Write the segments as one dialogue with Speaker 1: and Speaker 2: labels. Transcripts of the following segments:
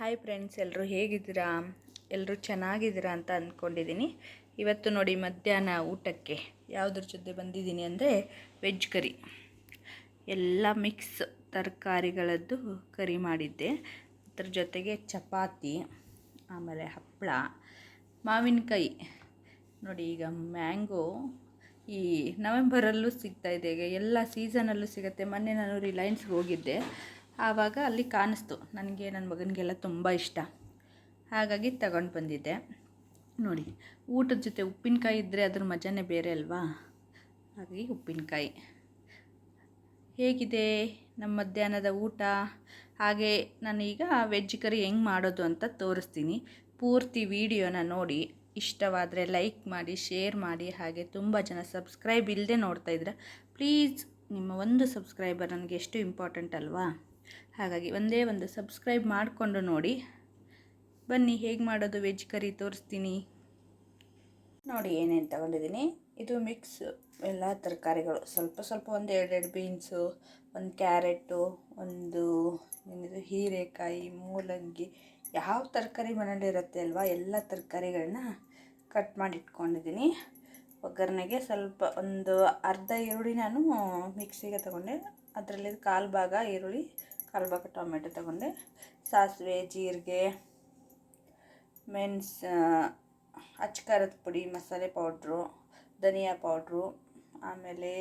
Speaker 1: Hi friends ಎಲ್ಲರೂ ಹೇಗಿದ್ದೀರಾ? ಎಲ್ಲರೂ ಚೆನ್ನಾಗಿದ್ದೀರಾ ಅಂತ ಅಂದ್ಕೊಂಡಿದ್ದೀನಿ. ಇವತ್ತು ನೋಡಿ ಮಧ್ಯಾಹ್ನ ಊಟಕ್ಕೆ ಯಾವುದ್ರ ಜೊತೆ ಬಂದಿದ್ದೀನಿ ಅಂದರೆ ವೆಜ್ ಕರಿ ಎಲ್ಲ ಮಿಕ್ಸ್ ತರಕಾರಿಗಳದ್ದು ಕರಿ ಮಾಡಿದ್ದೆ. ಅದ್ರ ಜೊತೆಗೆ ಚಪಾತಿ, ಆಮೇಲೆ ಹಪ್ಪಳ ಮಾವಿನಕಾಯಿ. ನೋಡಿ ಈಗ ಮ್ಯಾಂಗೋ ಈ ನವೆಂಬರಲ್ಲೂ ಸಿಗ್ತಾಯಿದೆ ಈಗ ಎಲ್ಲ ಸೀಸನಲ್ಲೂ ಸಿಗುತ್ತೆ. ಮೊನ್ನೆ ನಾನು ರಿಲಯನ್ಸ್ಗೆ ಹೋಗಿದ್ದೆ. ಆವಾಗ ಅಲ್ಲಿ ಕಾಣಿಸ್ತು. ನನಗೆ ನನ್ನ ಮಗನಿಗೆಲ್ಲ ತುಂಬ ಇಷ್ಟ. ಹಾಗಾಗಿ ತಗೊಂಡು ಬಂದಿದ್ದೆ. ನೋಡಿ, ಊಟದ ಜೊತೆ ಉಪ್ಪಿನಕಾಯಿ ಇದ್ದರೆ ಅದ್ರ ಮಜಾನೇ ಬೇರೆ ಅಲ್ವಾ? ಹಾಗಾಗಿ ಉಪ್ಪಿನಕಾಯಿ. ಹೇಗಿದೆ ನಮ್ಮ ಮಧ್ಯಾಹ್ನದ ಊಟ? ಹಾಗೆ ನಾನೀಗ ವೆಜ್ ಕರಿ ಹೆಂಗೆ ಮಾಡೋದು ಅಂತ ತೋರಿಸ್ತೀನಿ. ಪೂರ್ತಿ ವಿಡಿಯೋನ ನೋಡಿ. ಇಷ್ಟವಾದರೆ ಲೈಕ್ ಮಾಡಿ ಶೇರ್ ಮಾಡಿ. ಹಾಗೆ ತುಂಬ ಜನ ಸಬ್ಸ್ಕ್ರೈಬ್ ಇಲ್ಲದೆ ನೋಡ್ತಾ ಇದ್ರೆ ಪ್ಲೀಸ್ ನಿಮ್ಮ ಒಂದು ಸಬ್ಸ್ಕ್ರೈಬರ್ ನನಗೆ ಎಷ್ಟು ಇಂಪಾರ್ಟೆಂಟ್ ಅಲ್ವಾ? ಹಾಗಾಗಿ ಒಂದೇ ಒಂದು ಸಬ್ಸ್ಕ್ರೈಬ್ ಮಾಡಿಕೊಂಡು ನೋಡಿ. ಬನ್ನಿ, ಹೇಗೆ ಮಾಡೋದು ವೆಜ್ ಕರಿ ತೋರಿಸ್ತೀನಿ. ನೋಡಿ, ಏನೇನು ತಗೊಂಡಿದ್ದೀನಿ. ಇದು ಮಿಕ್ಸ್ ಎಲ್ಲ ತರಕಾರಿಗಳು. ಸ್ವಲ್ಪ ಸ್ವಲ್ಪ ಒಂದು ಎರಡೆರಡು ಬೀನ್ಸು, ಒಂದು ಕ್ಯಾರೆಟು, ಒಂದು ಏನಿದು, ಹೀರೆಕಾಯಿ, ಮೂಲಂಗಿ, ಯಾವ ತರಕಾರಿ ಮನೇಲಿರುತ್ತೆ ಅಲ್ವಾ, ಎಲ್ಲ ತರಕಾರಿಗಳನ್ನ ಕಟ್ ಮಾಡಿ ಇಟ್ಕೊಂಡಿದ್ದೀನಿ. ಒಗ್ಗರಣೆಗೆ ಸ್ವಲ್ಪ ಒಂದು ಅರ್ಧ ಈರುಳ್ಳಿ ನಾನು ಮಿಕ್ಸಿಗೆ ತಗೊಂಡೆ. ಅದರಲ್ಲಿ ಕಾಲು ಭಾಗ ಈರುಳ್ಳಿ ಕಾಲು ಟೊಮೆಟೊ ತಗೊಂಡೆ. ಸಾಸಿವೆ, ಜೀರಿಗೆ, ಮೆಣಸ್ ಅಚ್ಕಾರದ ಪುಡಿ, ಮಸಾಲೆ ಪೌಡ್ರು, ಧನಿಯಾ ಪೌಡ್ರು, ಆಮೇಲೆ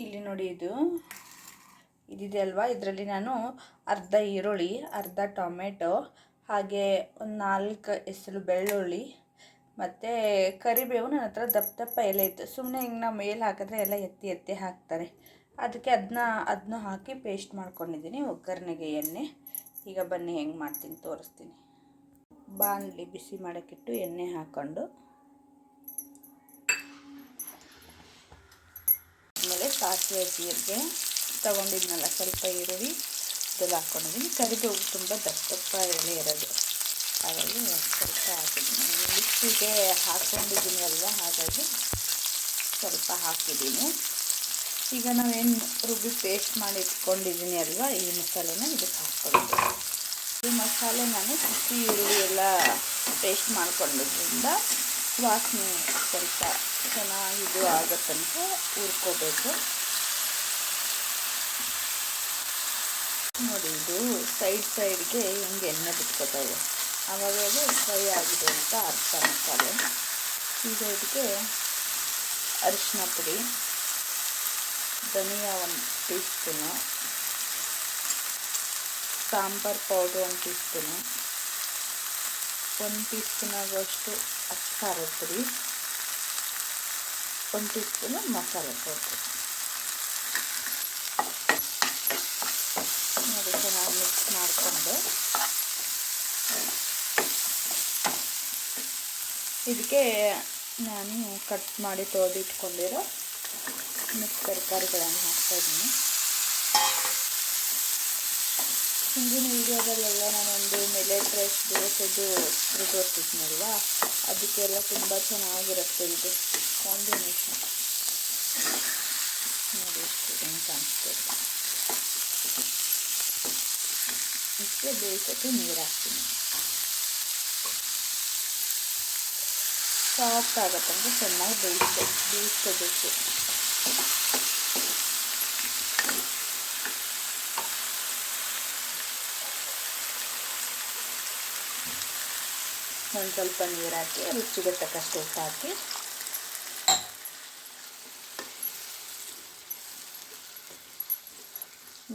Speaker 1: ಇಲ್ಲಿ ನೋಡಿ ಇದು. ಇದಿದೆ ಅಲ್ವಾ? ಇದರಲ್ಲಿ ನಾನು ಅರ್ಧ ಈರುಳ್ಳಿ, ಅರ್ಧ ಟೊಮೆಟೊ, ಹಾಗೆ ಒಂದು ನಾಲ್ಕು ಹೆಸರು ಬೆಳ್ಳುಳ್ಳಿ, ಮತ್ತು ಕರಿಬೇವು. ನನ್ನ ಹತ್ರ ದಪ್ಪ ದಪ್ಪ ಎಲೆ ಇತ್ತು. ಸುಮ್ಮನೆ ಹಿಂಗೆ ನಾವು ಮೇಲೆ ಹಾಕಿದ್ರೆ ಎಲ್ಲ ಎತ್ತಿ ಎತ್ತಿ ಹಾಕ್ತಾರೆ. ಅದಕ್ಕೆ ಅದನ್ನ ಅದನ್ನ ಹಾಕಿ ಪೇಸ್ಟ್ ಮಾಡ್ಕೊಂಡಿದ್ದೀನಿ ಒಗ್ಗರಣೆಗೆ ಎಣ್ಣೆ. ಈಗ ಬನ್ನಿ, ಹೆಂಗೆ ಮಾಡ್ತೀನಿ ತೋರಿಸ್ತೀನಿ. ಬಾಣಲಿ ಬಿಸಿ ಮಾಡೋಕ್ಕಿಟ್ಟು ಎಣ್ಣೆ ಹಾಕ್ಕೊಂಡು ಆಮೇಲೆ ಸಾಸಿವೆ ಜೀರಿಗೆ ತೊಗೊಂಡಿದ್ನಲ್ಲ, ಸ್ವಲ್ಪ ಈರುಳ್ಳಿ ಇದೆಲ್ಲ ಹಾಕ್ಕೊಂಡಿದ್ದೀನಿ ಕರಿಬೇವು ತುಂಬ ದಪ್ಪ ಎಲೆ ಇರೋದು. ಹಾಗಾಗಿ ಸ್ವಲ್ಪ ಹಾಕಿದ್ದೀನಿ. ಮಿಕ್ಸಿಗೆ ಹಾಕ್ಕೊಂಡಿದ್ದೀನಿ ಅಲ್ವಾ ಹಾಗಾಗಿ ಸ್ವಲ್ಪ ಹಾಕಿದ್ದೀನಿ. ಈಗ ನಾವೇನು ರುಬ್ಬಿ ಪೇಸ್ಟ್ ಮಾಡಿ ಇಟ್ಕೊಂಡಿದ್ದೀನಿ ಅಲ್ವಾ, ಈ ಮಸಾಲೆನ ಇದಕ್ಕೆ ಹಾಕ್ಕೊಂಡು ಈ ಮಸಾಲೆ ನಾನು ಬಿಸಿ ಈರುಳ್ಳಿ ಎಲ್ಲ ಪೇಸ್ಟ್ ಮಾಡ್ಕೊಂಡಿದ್ದರಿಂದ ವಾಸನೆ ಸ್ವಲ್ಪ ಚೆನ್ನಾಗಿ ಇದು ಆಗೋ ತನಕ ಹುರ್ಕೋಬೇಕು. ನೋಡಿ ಇದು ಸೈಡ್ ಸೈಡ್ಗೆ ಹಿಂಗೆ ಎಣ್ಣೆ ಬಿಟ್ಕೋತಾ ಇದೆ. ಆವಾಗ ಫ್ರೈ ಆಗಿದೆ ಅಂತ ಅರ್ಥ ಮಸಾಲೆ ಈಗ ಇದಕ್ಕೆ ಅರಿಶಿನ ಪುಡಿ. ಧನಿಯಾ ಒಂದು ಟೀ ಸ್ಪೂನು ಸಾಂಬಾರು ಪೌಡ್ರ್ ಒಂದು ಟೀ ಸ್ಪೂನು ಒಂದು ಟೀ ಸ್ಪೂನ್ ಆಗುವಷ್ಟು ಖಾರದ ಪುಡಿ ಒಂದು ಟೀ ಸ್ಪೂನು ಮಸಾಲೆ ಪೌಡ್ರು. ನೋಡಿ, ಚೆನ್ನಾಗಿ ಮಿಕ್ಸ್ ಮಾಡಿಕೊಂಡು. ಇದಕ್ಕೆ ನಾನು ಕಟ್ ಮಾಡಿ ತೊಳೆದಿಟ್ಕೊಂಡಿರೋ ಮಿಕ್ಸ್ ತರಕಾರಿಗಳನ್ನು ಹಾಕ್ತಾಯಿದ್ದೀನಿ ಹಿಂದಿನ ವೀಡಿಯೋದಲ್ಲೆಲ್ಲ ನಾನೊಂದು ಮಿಲೆಟ್ ರೈಸ್ ದೋಸೆದು ತೋರಿಸಿದ್ನಲ್ವ ಅದಕ್ಕೆಲ್ಲ ತುಂಬ ಚೆನ್ನಾಗಿರುತ್ತೆ ಇದು ಕಾಂಬಿನೇಷನ್ ನೋಡಿ ಹೆಂಗೆ ಕಾಣಿಸ್ತದೆ ಇಷ್ಟೇ ಬೇಯಿಸೋಕ್ಕೆ ನೀರು ಹಾಕ್ತೀನಿ. ಸಾಫ್ಟ್ ಆಗುತ್ತಂದ್ರೆ ಚೆನ್ನಾಗಿ ಬೇಯಿಸ್ಬೇಕು ಬೇಯಿಸ್ಕೋಬೇಕು. ಒಂದು ಸ್ವಲ್ಪ ನೀರು ಹಾಕಿ, ರುಚಿಗೆ ತಕ್ಕಷ್ಟು ಉಪ್ಪು ಹಾಕಿ.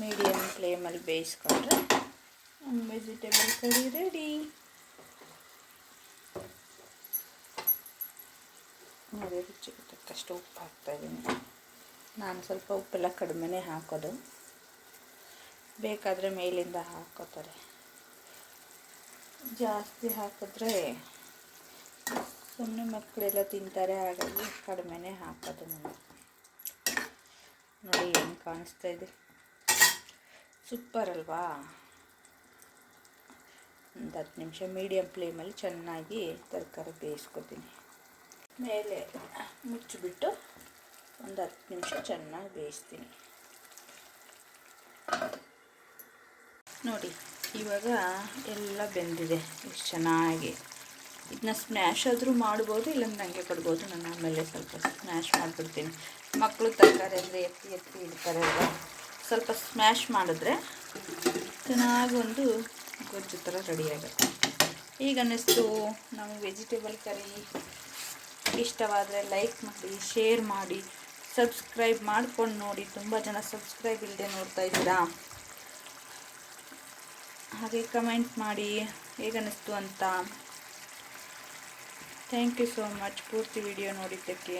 Speaker 1: ಮೀಡಿಯಮ್ ಫ್ಲೇಮಲ್ಲಿ ಬೇಯಿಸ್ಕೊಂಡ್ರೆ ವೆಜಿಟೇಬಲ್ ಕರಿ ರೆಡಿ ನೋಡಿ, ರುಚಿಗೆ ತಕ್ಕಷ್ಟು ಉಪ್ಪು ಹಾಕ್ತಾಯಿದ್ದೀನಿ ನಾನು ಸ್ವಲ್ಪ ಉಪ್ಪೆಲ್ಲ ಕಡಿಮೆನೇ ಹಾಕೋದು. ಬೇಕಾದರೆ ಮೇಲಿಂದ ಹಾಕೋತಾರೆ. ಜಾಸ್ತಿ ಹಾಕಿದ್ರೆ ಸುಮ್ಮನೆ ಮಕ್ಕಳೆಲ್ಲ ತಿಂತಾರೆ, ಹಾಗಾಗಿ ಕಡಿಮೆನೇ ಹಾಕೋದು ನಾನು. ನೋಡಿ, ಏನು ಕಾಣಿಸ್ತಾ ಇದೆ. ಸೂಪರ್ ಅಲ್ವಾ? ಒಂದು ಹತ್ತು ನಿಮಿಷ ಮೀಡಿಯಮ್ ಫ್ಲೇಮಲ್ಲಿ ಚೆನ್ನಾಗಿ ತರಕಾರಿ ಬೇಯಿಸ್ಕೊತೀನಿ. ಮೇಲೆ ಮುಚ್ಚಿಬಿಟ್ಟು ಒಂದು ಹತ್ತು ನಿಮಿಷ ಚೆನ್ನಾಗಿ ಬೇಯಿಸ್ತೀನಿ. ನೋಡಿ, ಇವಾಗ ಎಲ್ಲ ಬೆಂದಿದೆ. ಇಷ್ಟು ಚೆನ್ನಾಗಿ. ಇದನ್ನ ಸ್ಮ್ಯಾಶ್ ಆದರೂ ಮಾಡ್ಬೋದು, ಇಲ್ಲಾಂದ್ರೆ ನನಗೆ ಕೊಡ್ಬೋದು. ನಾನು ಆಮೇಲೆ ಸ್ವಲ್ಪ ಸ್ಮ್ಯಾಶ್ ಮಾಡಿಬಿಡ್ತೀನಿ. ಮಕ್ಕಳು ತರಕಾರಿ ಅಂದರೆ ಎತ್ತಿ ಎತ್ತಿ ಇಡ್ತಾರೆ ಅಲ್ಲ ಸ್ವಲ್ಪ ಸ್ಮ್ಯಾಶ್ ಮಾಡಿದ್ರೆ ಚೆನ್ನಾಗಿ ಒಂದು ಗೊಜ್ಜು ಥರ ರೆಡಿ ಆಗುತ್ತೆ. ಈಗ ಅನ್ನಿಸ್ತು ನಾವು ವೆಜಿಟೇಬಲ್ ಕರಿ ಇಷ್ಟವಾದರೆ ಲೈಕ್ ಮಾಡಿ ಶೇರ್ ಮಾಡಿ. ಸಬ್ಸ್ಕ್ರೈಬ್ ಮಾಡ್ಕೊಂಡು ನೋಡಿ, ತುಂಬ ಜನ ಸಬ್ಸ್ಕ್ರೈಬ್ ಇಲ್ಲದೆ ನೋಡ್ತಾ ಇದ್ದೀರಾ? ಹಾಗೆ ಕಮೆಂಟ್ ಮಾಡಿ, ಹೇಗನ್ನಿಸ್ತು ಅಂತ. ಥ್ಯಾಂಕ್ ಯು ಸೋ ಮಚ್ ಪೂರ್ತಿ ವಿಡಿಯೋ ನೋಡಿದ್ದಕ್ಕೆ.